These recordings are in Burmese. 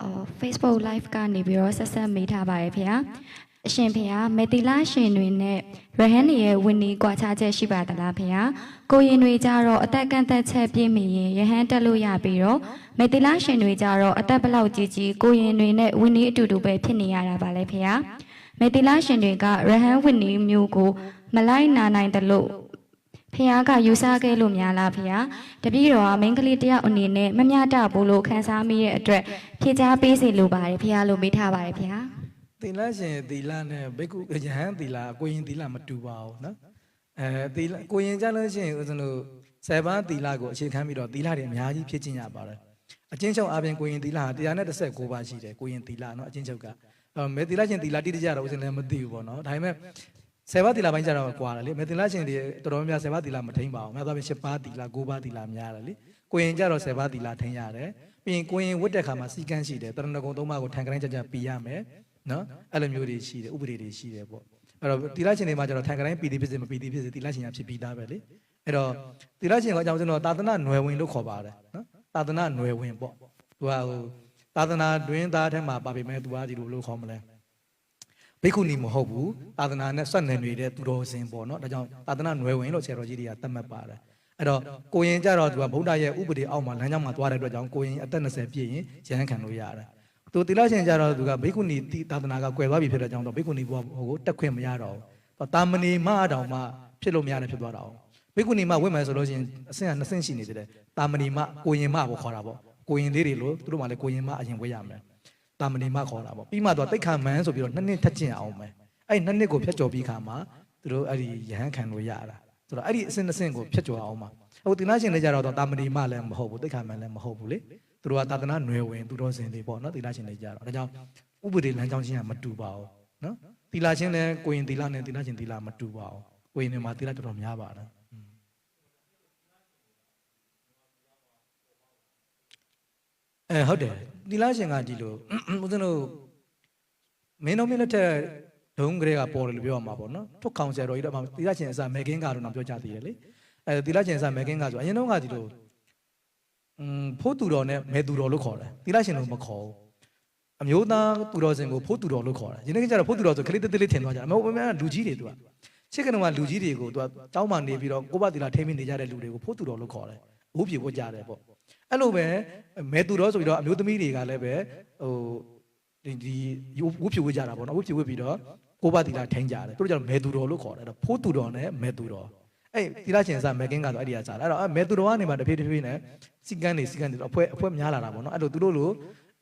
အော် Facebook live ကနေပြီးတော့ဆက်ဆက်မေးထားပါတယ်ဖေဟာအရှင်ဖေဟာမေတီလာရှင်တွေနဲ့ရဟန်းတွေရဲ့ဝင်းနီကွာခြားချက်ရှိပါသလားဖေဟာကိုရင်တွေကြတော့အသက်ကန့်သက်ချက်ပြည့်မီရင်ရဟန်းတက်လို့ရပြီးတော့မေတီလာရှင်တွေကြတော့အသက်ဘလောက်ကြီးကြီးကိုရင်တွေနဲ့ဝင်းနီအတူတူပဲဖြစ်နေရတာပါလေဖေဟာမေတီလာရှင်တွေကရဟန်းဝင်းနီမျိုးကိုမလိုက်နာနိုင်တယ်လို့ ဖះကယူဆခဲ့လို့များလားဖះတပည့်တော်ကမိန်းကလေးတယောက်အနေနဲ့မမျှတဘူးလို့ခံစားမိတဲ့အတွက်ဖြေချပေးစီလိုပါတယ်ဖះလို့မေးထားပါတယ်ဖះသီလရှင်သီလနဲ့ဘိက္ခုယဟန်သီလကိုရင်သီလမတူပါဘူးနော်အဲသီလကိုရင်ကြလို့ရှိရင်ဦးဇင်းတို့ဆယ်ပါးသီလကိုအခြေခံပြီးတော့သီလတွေအများကြီးဖြစ်ခြင်းရပါတယ်အချင်းချုပ်အပြင်ကိုရင်သီလဟာ139ပါးရှိတယ်ကိုရင်သီလနော်အချင်းချုပ်ကအဲမေသီလရှင်သီလတိတိကျတော့ဦးဇင်းလည်းမသိဘူးပေါ့နော်ဒါပေမဲ့ ဆယ်ပါးသီလပိုင်းကျတော့ကွာတယ်လေမေသီလရှင်တွေတော်တော်များများဆယ်ပါးသီလမထိန်ပါဘူးများသောအားဖြင့်ရှစ်ပါးသီလကိုးပါးသီလများတယ်လေကိုရင်ကျတော့ဆယ်ပါးသီလထိန်ရတယ်ပြီးရင်ကိုရင်ဝတ်တဲ့ခါမှာစီကန်းရှိတယ်တရဏဂုံသုံးပါးကိုထန်ကရိုင်းကြကြပြီးရမယ်နော်အဲ့လိုမျိုးတွေရှိတယ်ဥပဒေတွေရှိတယ်ပေါ့အဲ့တော့သီလရှင်တွေမှာကျတော့ထန်ကရိုင်းပီတိဖြစ်စေမပီတိဖြစ်စေသီလရှင်ကဖြစ်ပြီးသားပဲလေအဲ့တော့သီလရှင်ကအကြောင်းကျွန်တော်သာသနာနွယ်ဝင်လို့ခေါ်ပါတယ်နော်သာသနာနွယ်ဝင်ပေါ့သူကဟိုသာသနာတွင်သားထဲမှာပါပေမဲ့သူကဒီလိုလို့ခေါ်မလဲ ဘိက္ခုနီမဟုတ်ဘူးသာသနာနဲ့ဆက်နယ်နေတဲ့သူတော်စင်ပေါ့နော်ဒါကြောင့်သာသနာຫນွယ်ဝင်လို့ဆရာတော်ကြီးတွေကသတ်မှတ်ပါတယ်အဲ့တော့ကိုရင်ကြတော့သူကဗုဒ္ဓရဲ့ဥပဒေအောက်မှာလမ်းကြောင်းမှာသွားတဲ့အတွက်ကြောင့်ကိုရင်အသက်20ပြည့်ရင်ရဟန်းခံလို့ရတယ်သူတိလရှင်ကြတော့သူကဘိက္ခုနီတိသာသနာကကွယ်သွားပြီဖြစ်တဲ့ကြောင့်တော့ဘိက္ခုနီဘုရားဟိုကိုတက်ခွင့်မရတော့ဘူးတာမဏီမအတောင်မှဖြစ်လို့မရတယ်ဖြစ်သွားတာအောင်ဘိက္ခုနီမဝင့်မယ်ဆိုလို့ရှိရင်အဆင့်ကနှစ်ဆင့်ရှိနေသေးတယ်တာမဏီမကိုရင်မကိုခေါ်တာပေါ့ကိုရင်လေးတွေလို့သူတို့မှလည်းကိုရင်မအရင်ဝေးရမယ် တာမဏီမခေါ်တာပေါ့ပြီးမှသူကတိတ်ခါမန်းဆိုပြီးတော့နှစ်နှစ်ထက်ကျင်အောင်မယ်အဲ့နှစ်နှစ်ကိုဖျက်ကျော်ပြီးခါမှာသူတို့အဲ့ဒီယဟန်ခံလို့ရတာဆိုတော့အဲ့ဒီအဆင့်နှစ်ဆင့်ကိုဖျက်ကျော်အောင်မှာဟိုတင်လာရှင်လည်းကြတော့တာမဏီမလည်းမဟုတ်ဘူးတိတ်ခါမန်းလည်းမဟုတ်ဘူးလေသူတို့ကသာသနာຫນွယ်ဝင်သူတော်စင်တွေပေါ့နော်တိလာရှင်လည်းကြတော့ဒါကြောင့်ဥပဒေလမ်းကြောင်းချင်းကမတူပါဘူးနော်တိလာရှင်လည်းကိုရင်တိလာနဲ့တိလာရှင်တိလာမတူပါဘူးကိုရင်တွေမှာတိလာတော်တော်များပါတယ် အဲဟုတ်တယ်တိလာရှင်ကဒီလိုဦးဇင်းတို့မင်းတို့မင်းလက်ထက်ဒုံကလေးကပေါ်တယ်လို့ပြောရမှာပေါ့နော်ထုတ်ခေါင်ဆရာတော်ကြီးတော့မှတိလာရှင်အစမေကင်းကတော့တော့ပြောကြသေးတယ်လေအဲတိလာရှင်အစမေကင်းကဆိုအရင်တော့ကဒီလိုอืมဖိုးသူတော်နဲ့မဲသူတော်လို့ခေါ်တယ်တိလာရှင်လို့မခေါ်ဘူးအမျိုးသားသူတော်စင်ကိုဖိုးသူတော်လို့ခေါ်တယ်ဒီနေ့ကကျတော့ဖိုးသူတော်ဆိုခလေးတက်တက်လေးထင်သွားကြတယ်အမေအမေကလူကြီးတွေသူက ရှစ်ကနုံကလူကြီးတွေကိုသူကတောင်းမှနေပြီးတော့ကိုဘတိလာထိမ့်မိနေကြတဲ့လူတွေကိုဖိုးသူတော်လို့ခေါ်တယ်ဥပြေဝတ်ကြတယ်ပေါ့အဲ့လိုပဲမဲသူတော်ဆိုပြီးတော့အမျိုးသမီးတွေကလည်းပဲဟိုဒီဒီဝတ်ပြေဝတ်ကြတာပေါ့နော်ဝတ်ပြေဝတ်ပြီးတော့ကိုဘတိလာထိမ့်ကြတယ်သူတို့ကျတော့မဲသူတော်လို့ခေါ်တယ်အဲ့တော့ဖိုးသူတော်နဲ့မဲသူတော်အဲ့တိရချင်းစားမဲကင်းကတော့အဲ့ဒီကစားတယ်အဲ့တော့မဲသူတော်ကနေမှတဖြည်းတဖြည်းနဲ့စီကန်းနေစီကန်းနေတော့အဖွဲအဖွဲများလာတာပေါ့နော်အဲ့လိုသူတို့လို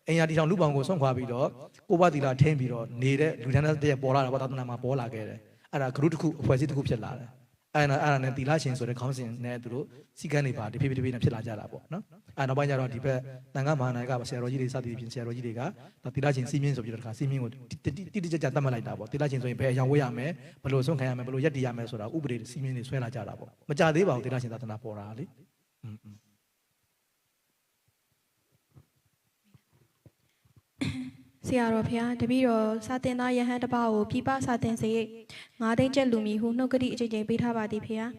အင်ယာတီထောင်လူပောင်ကိုဆွန့်ခွာပြီးတော့ကိုဘတီလာထင်းပြီးတော့နေတဲ့လူဒန်းတဲ့ပေါ်လာတာပေါ့သာသနာမှာပေါ်လာခဲ့တယ် အဲ့ဒါဂရုတစ်ခုအဖွဲ့အစည်းတစ်ခုဖြစ်လာတယ်အဲ့ဒါအဲ့ဒါနဲ့တီလာချင်းဆိုတဲ့ခေါင်းစဉ်နဲ့သူတို့စီကန်းနေပါတဖြည်းဖြည်းနဲ့ဖြစ်လာကြတာပေါ့နော်အဲ့နောက်ပိုင်းကျတော့ဒီဘက်တန်ခါမဟာနိုင်ကဆရာတော်ကြီးတွေစသည်ဖြင့်ဆရာတော်ကြီးတွေကဒါတီလာချင်းစီမင်းဆိုပြီးတော့တခါစီမင်းကိုတိတိကျကျသတ်မှတ်လိုက်တာပေါ့တီလာချင်းဆိုရင်ဘယ်အရောင်ဝေးရမယ်ဘယ်လိုဆုံးခံရမယ်ဘယ်လိုရက်တည်ရမယ်ဆိုတာဥပဒေစီမင်းတွေဆွဲလာကြတာပေါ့မကြသေးပါဘူးတီလာချင်းသာသနာပေါ်တာလေอืม ဆရာတော်ဖျားတပည့်တော်စာတင်သားယဟန်တစ်ပါးကိုပြပစာတင်စေငါးသိန်းကျပ်လူမီဟုနှုတ်ကတိအကြိမ်ကြိမ်ပေးထားပါသည်ဖျား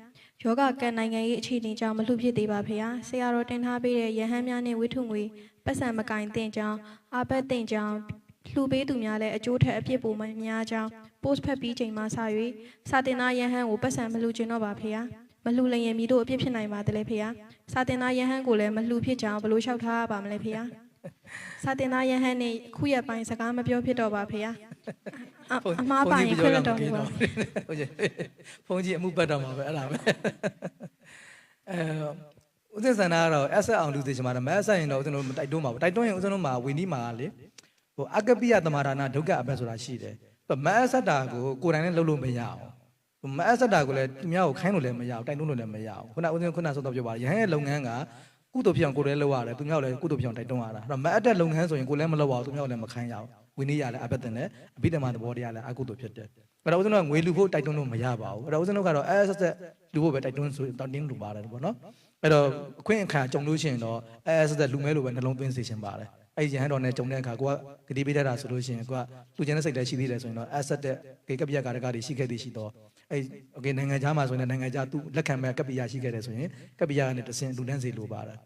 ယောဂကန်နိုင်ငံရေးအခြေအနေကြောင့်မလှဖြစ်သေးပါဖျားဆရာတော်တင်ထားပေးတဲ့ယဟန်များနှင့်ဝိထုငွေပတ်စံမကင်တင်ကြောင်းအာဘတ်တင်ကြောင်းလှူပေးသူများလည်းအကျိုးထက်အပြစ်ပိုမများကြောင်း post ဖက်ပြီးချိန်မှစ၍စာတင်သားယဟန်ကိုပတ်စံမလှူခြင်းတော့ပါဖျားမလှူလျင်မီတို့အပြစ်ဖြစ်နိုင်ပါသလဲဖျားစာတင်သားယဟန်ကိုလည်းမလှူဖြစ်ကြောင်းဘယ်လိုလျှောက်ထားရပါမလဲဖျား စာတင်သားယဟန်နဲ့ခုရက်ပိုင်းစကားမပြောဖြစ်တော့ပါဖေ။အအမားပါရင်ခွင့်လွှတ်တော်မူပါဟုတ်ကြီးဖုန်းကြီးအမှုပတ်တော်မှာပဲအဲ့ဒါပဲအဲဦးသစ္စာနာကတော့အဆက်အောင်လူသိချင်ပါတယ်မအဆက်ရင်တော့ဦးဇင်းတို့မတိုက်တွန်းပါဘူးတိုက်တွန်းရင်ဦးဇင်းတို့မှာဝီနီမှာလေဟိုအကပိယသမာဒါနာဒုက္ခအဘက်ဆိုတာရှိတယ်မအဆက်တာကိုကိုယ်တိုင်နဲ့လှုပ်လို့မရအောင်မအဆက်တာကိုလည်းသူများကိုခိုင်းလို့လည်းမရအောင်တိုက်တွန်းလို့လည်းမရအောင်ခုနဦးဇင်းခုနဆုံးတော့ပြောပါရဟန်းရဲ့လုပ်ငန်းက ကုသိုလ်ဖြစ်အောင်ကိုယ်လည်းလုပ်ရတယ်သူများလည်းကုသိုလ်ဖြစ်အောင်တိုက်တွန်းရတာအဲ့တော့မအပ်တဲ့လုပ်ငန်းဆိုရင်ကိုယ်လည်းမလုပ်ပါဘူးသူများလည်းမခိုင်းရအောင်ဝီနီရလည်းအဘက်တင်လည်းအဘိဓမ္မာသဘောတရားလည်းအကုသိုလ်ဖြစ်တယ်အဲ့တော့ဦးဇင်းတို့ကငွေလူဖို့တိုက်တွန်းလို့မရပါဘူးအဲ့တော့ဦးဇင်းတို့ကတော့အဲဆက်ဆက်လူဖို့ပဲတိုက်တွန်းဆိုတောင်းတင်းလူပါတယ်ပေါ့နော်အဲ့တော့အခွင့်အခါကြုံလို့ရှိရင်တော့အဲဆက်ဆက်လူမဲလိုပဲနှလုံးသွင်းစေချင်ပါတယ် အဲ့ရဟန်းတော်နဲ့ဂျုံတဲ့အခါကိုကဂတိပေးတတ်တာဆိုလို့ရှိရင်ကိုကလူကျန်တဲ့စိတ်လည်းရှိသေးတယ်ဆိုရင်တော့ asset တဲ့ကေကပ္ပယကာရကတွေရှိခဲ့သေးရှိတော့အဲ့ okay နိုင်ငံခြားမှာဆိုရင်နိုင်ငံခြားသူလက်ခံမဲ့ကပ္ပယရှိခဲ့တယ်ဆိုရင်ကပ္ပယကနေတစင်လူတန်းစီလိုပါတယ်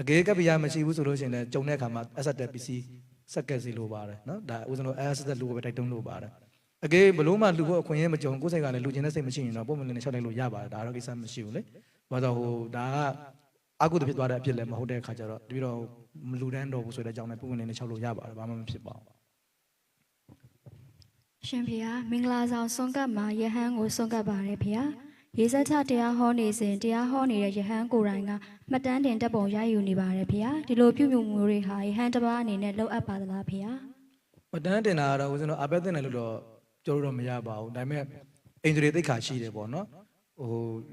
အကေကပ္ပယမရှိဘူးဆိုလို့ရှိရင်လည်းဂျုံတဲ့အခါမှာ asset တဲ့ PC စက်ကက်စီလိုပါတယ်နော်ဒါဦးဇင်းတို့ asset လူပဲတိုက်တုံးလိုပါတယ်အကေဘလို့မှလူဖို့အခွင့်အရေးမကြုံကိုယ်စိတ်ကလည်းလူကျင်တဲ့စိတ်မရှိရင်တော့ပုံမှန်လည်းချက်လိုက်လို့ရပါတယ်ဒါတော့ကိစ္စမရှိဘူးလေဘာသာဟိုဒါက အကုသိုလ်ဖြစ်သွားတဲ့အဖြစ်လည်းမဟုတ်တဲ့အခါကျတော့တပြီးတော့မလူတန်းတော့ဘူးဆိုတဲ့အကြောင်းနဲ့ပုံမှန်လေးနဲ့ရှောက်လို့ရပါတယ်ဘာမှမဖြစ်ပါဘူးရှင်ဖေဟာမင်္ဂလာဆောင်ဆွန်ကပ်မှာယဟန်ကိုဆွန်ကပ်ပါတယ်ဖေဟာရေစက်ချတရားဟောနေစဉ်တရားဟောနေတဲ့ယဟန်ကိုယ်တိုင်ကမှတ်တမ်းတင်တပ်ပုံရယူနေပါတယ်ဖေဟာဒီလိုပြုမြူမှုတွေဟာယဟန်တစ်ပါးအနေနဲ့လှုပ်အပ်ပါသလားဖေဟာမတန်းတင်တာကတော့ဦးဇင်းတို့အဘက်တင်တယ်လို့တော့ပြောလို့တော့မရပါဘူးဒါပေမဲ့အင်ဂျီတွေသိက္ခာရှိတယ်ပေါ့နော် ဟို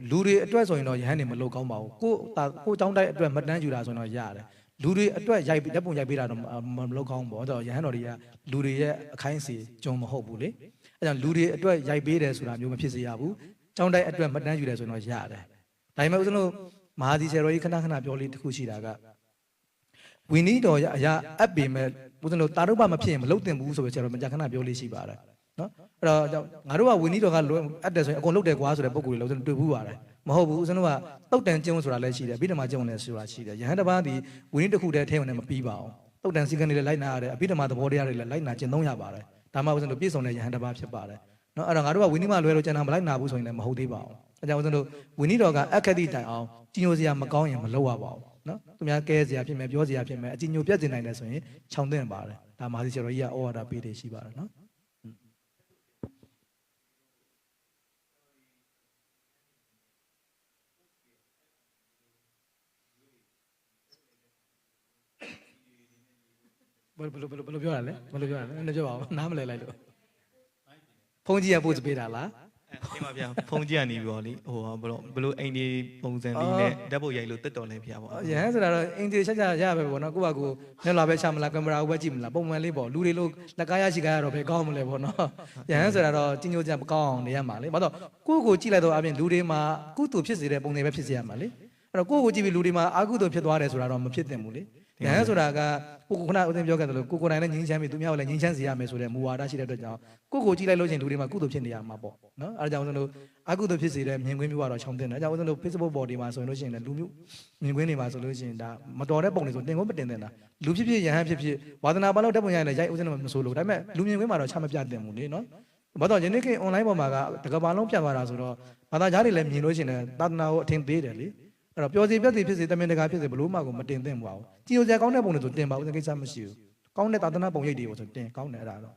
လူတွေအတွက်ဆိုရင်တော့ရဟန်းနေမလုပ်ကောင်းပါဘူးကိုတာကိုចောင်းတိုက်အတွက်မတန်းယူတာဆိုရင်တော့ရတယ်လူတွေအတွက်ရိုက်ဓာတ်ပုံရိုက်ပေးတာတော့မမလုပ်ကောင်းဘူးပေါ့ဆိုတော့ရဟန်းတော်တွေကလူတွေရဲ့အခိုင်းစီကြုံမဟုတ်ဘူးလေအဲကြောင့်လူတွေအတွက်ရိုက်ပေးတယ်ဆိုတာမျိုးမဖြစ်စေရဘူးចောင်းတိုက်အတွက်မတန်းယူတယ်ဆိုရင်တော့ရတယ်ဒါပေမဲ့ဦးဇင်းတို့မဟာဒီဆယ်ရောကြီးခဏခဏပြောလေးတစ်ခုရှိတာကဝီနီတော်ရအရာအပ်ပေမဲ့ဘုရားတို့တာရုပ်ပမဖြစ်ရင်မလုပ်တင်ဘူးဆိုပြီးဆရာတော်မကြခဏပြောလေးရှိပါတယ် နော်အဲ့တော့ကြောင့်ငါတို့ကဝီနီတော်ကလွယ်အပ်တယ်ဆိုရင်အကုန်လုပ်တယ်ကွာဆိုတဲ့ပုံကိုယ်တွေလုံးတွေ့ဘူးပါတယ်မဟုတ်ဘူးဦးဇင်းတို့ကတုတ်တန်ကျုံဆိုတာလည်းရှိတယ်ပြီးတော့မှကျုံလည်းဆိုတာရှိတယ်ယဟန်တစ်ပါးဒီဝီနီတစ်ခုတည်းထဲဝင်နေမပြီးပါအောင်တုတ်တန်စီကနေလည်းလိုက်နာရတယ်အပြီးတော့မှသဘောတရားတွေလည်းလိုက်နာကျင့်သုံးရပါတယ်ဒါမှဦးဇင်းတို့ပြည့်စုံတဲ့ယဟန်တစ်ပါးဖြစ်ပါတယ်နော်အဲ့တော့ငါတို့ကဝီနီမှလွယ်လို့ကျန်တာမလိုက်နာဘူးဆိုရင်လည်းမဟုတ်သေးပါဘူးအဲကြောင့်ဦးဇင်းတို့ဝီနီတော်ကအခက်တိတိုင်အောင်ကြီးညိုစရာမကောင်းရင်မလုပ်ရပါဘူးနော်သူများကဲစရာဖြစ်မယ်ပြောစရာဖြစ်မယ်အကြည်ညိုပြတ်ကျင်နိုင်တယ်ဆိုရင်ခြောင်သင့်ပါတယ်ဒါမာသီဆရာတော်ကြီးကဩဝါဒပေးတယ်ရှိပါတယ်နော် ဘယ်လိုဘယ်လိုဘယ်လိုပြောရလဲဘယ်လိုပြောရလဲနည်းပြောပါဦးနားမလဲလိုက်လို့ဖုန်းကြီးကပို့ပေးတာလားအဲ့ဒီမှာဗျာဖုန်းကြည့်ရနေပြီပေါ့လေဟိုဟာဘလို့ဘလို့အိမ်ဒီပုံစံလေးနဲ့ဓာတ်ပုတ်ရိုက်လို့တက်တော်လဲဗျာပေါ့ရဟန်းဆိုတာတော့အင်ဂျီချက်ချက်ရပဲပေါ့နော်ကိုယ့်ဘာကိုမျက်လာပဲချမလားကင်မရာကိုပဲကြည့်မလားပုံမှန်လေးပေါ့လူတွေလို့လက်ကားရရှိကားရတော့ပဲကောင်းမလဲပေါ့နော်ရဟန်းဆိုတာတော့ကြီးညိုကြမကောင်းအောင်နေရမှာလေဘာလို့ကိုယ့်ကိုကြည့်လိုက်တော့အပြင်လူတွေမှာကုသိုလ်ဖြစ်စေတဲ့ပုံတွေပဲဖြစ်စေရမှာလေအဲ့တော့ကိုယ့်ကိုကြည့်ပြီးလူတွေမှာအကုသိုလ်ဖြစ်သွားတယ်ဆိုတာတော့မဖြစ်သင့်ဘူးလေ ရဟန်းဆိုတာကကိုကိုခုနဦးသိန်းပြောခဲ့တယ်လို့ကိုကိုနိုင်လည်းငြင်းချမ်းပြီသူများကလည်းငြင်းချမ်းစေရမယ်ဆိုတဲ့မူဝါဒရှိတဲ့အတွက်ကြောင့်ကိုကိုကြည့်လိုက်လို့ချင်းလူတွေမှာကုသိုလ်ဖြစ်နေရမှာပေါ့နော်အဲ့ဒါကြောင့်ဦးဇင်းတို့အကုသိုလ်ဖြစ်စေတဲ့မြင်ကွင်းမျိုးကတော့ခြောင်တင်တယ်အဲ့ဒါကြောင့်ဦးဇင်းတို့ Facebook ပေါ်ဒီမှာဆိုရင်လို့ရှိရင်လည်းလူမျိုးမြင်ကွင်းတွေမှာဆိုလို့ရှိရင်ဒါမတော်တဲ့ပုံတွေဆိုတင်ကိုမတင်တင်တာလူဖြစ်ဖြစ်ယဟန်ဖြစ်ဖြစ်ဝါသနာပါလို့တက်ပုံရရင်လည်းရိုက်ဦးဇင်းတို့မဆိုလို့ဒါပေမဲ့လူမြင်ကွင်းမှာတော့ချမပြတင်ဘူးလေနော်ဘာတော့ယနေ့ခေတ် online ပေါ်မှာကတကဘာလုံးပြသွားတာဆိုတော့ဘာသာကြားတွေလည်းမြင်လို့ရှိရင်လည်းသာသနာကိုအထင်သေးတယ်လေ အဲ့တော့ပျော်စီပြက်စီဖြစ်စေတမင်တကာဖြစ်စေဘလို့မှကိုမတင်သင့်ဘူးအောင်ကြည်ညိုစရာကောင်းတဲ့ပုံတွေဆိုတင်ပါဦးစကိစ္စမရှိဘူးကောင်းတဲ့သာသနာပုံရိပ်တွေကိုဆိုတင်ကောင်းတယ်အဲ့ဒါတော့